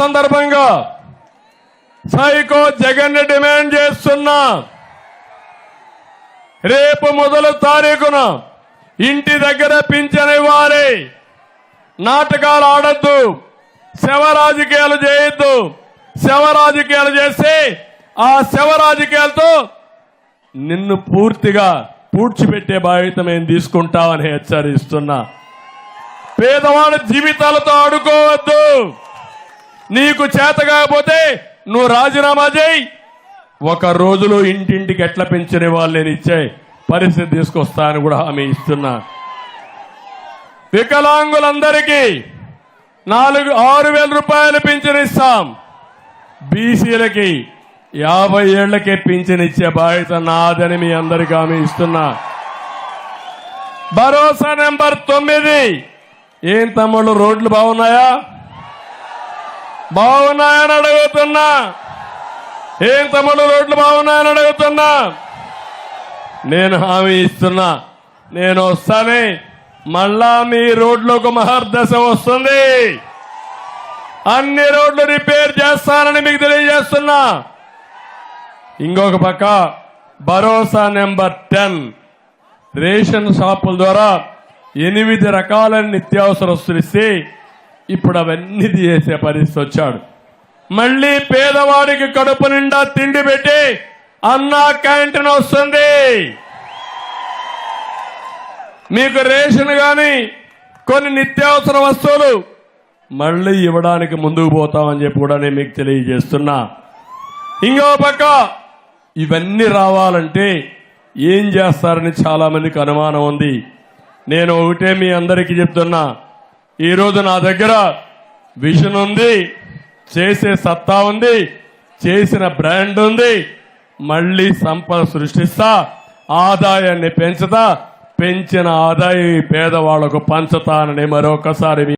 సందర్భంగా psycho Jagan demand చేస్తున్నా రేపు మొదలు తారీఖున ఇంటి దగ్గర పింఛన్ ఇవ్వాలి. నాటకాలు ఆడద్దు. శవ రాజకీయాలు చేయొద్దు. శవ రాజకీయాలు చేస్తే ఆ శవ రాజకీయాలతో నిన్ను పూర్తిగా పూడ్చిపెట్టే బాధ్యత మేము తీసుకుంటామని హెచ్చరిస్తున్నా. పేదవాడి జీవితాలతో ఆడుకోవద్దు. నీకు చేత కాకపోతే నువ్వు రాజీనామా చేయి. ఒక రోజులో ఇంటింటికి ఎట్లా పెంచిన వాళ్ళు నేను ఇచ్చే పరిస్థితి తీసుకొస్తా అని కూడా హామీ ఇస్తున్నా. వికలాంగులందరికీ నాలుగు ఆరు వేల రూపాయలు పింఛన్ ఇస్తాం. బీసీలకి యాభై ఏళ్ళకే పింఛన్ ఇచ్చే బాధ్యత నాదని మీ అందరికీ హామీ ఇస్తున్నా. భరోసా నెంబర్ తొమ్మిది. ఏం తమ్ముళ్ళు రోడ్లు బాగున్నాయా? బాగున్నాయని అడుగుతున్నా. ఏం తమ్ముడు రోడ్లు బాగున్నాయని అడుగుతున్నా. నేను హామీ ఇస్తున్నా. నేను వస్తానే. మళ్ళా మీ రోడ్లకు మహర్దశ వస్తుంది. అన్ని రోడ్లు రిపేర్ చేస్తానని మీకు తెలియజేస్తున్నా. ఇంకొక పక్క భరోసా నెంబర్ టెన్. రేషన్ షాపుల ద్వారా ఎనిమిది రకాల నిత్యావసర వస్తులు ఇస్తే ఇప్పుడు అవన్నీ చేసే పరిస్థితి వచ్చాడు. మళ్ళీ పేదవాడికి కడుపు నిండా తిండి పెట్టి అన్నా క్యాంటీన్ వస్తుంది. మీకు రేషన్ కానీ కొన్ని నిత్యావసర వస్తువులు మళ్ళీ ఇవ్వడానికి ముందుకు పోతామని చెప్పి కూడా నేను మీకు తెలియజేస్తున్నా. ఇంకో పక్క ఇవన్నీ రావాలంటే ఏం చేస్తారని చాలామందికి అనుమానం ఉంది. నేను ఒకటే మీ అందరికీ చెప్తున్నా. ఈరోజు నా దగ్గర విజన్ ఉంది చేసే సత్తా ఉంది చేసిన బ్రాండ్ ఉంది. మళ్ళీ సంపద సృష్టిస్తా ఆదాయాన్ని పెంచుతా పెంచిన ఆదాయం పేదవాళ్ళకు పంచుతానని మరొకసారి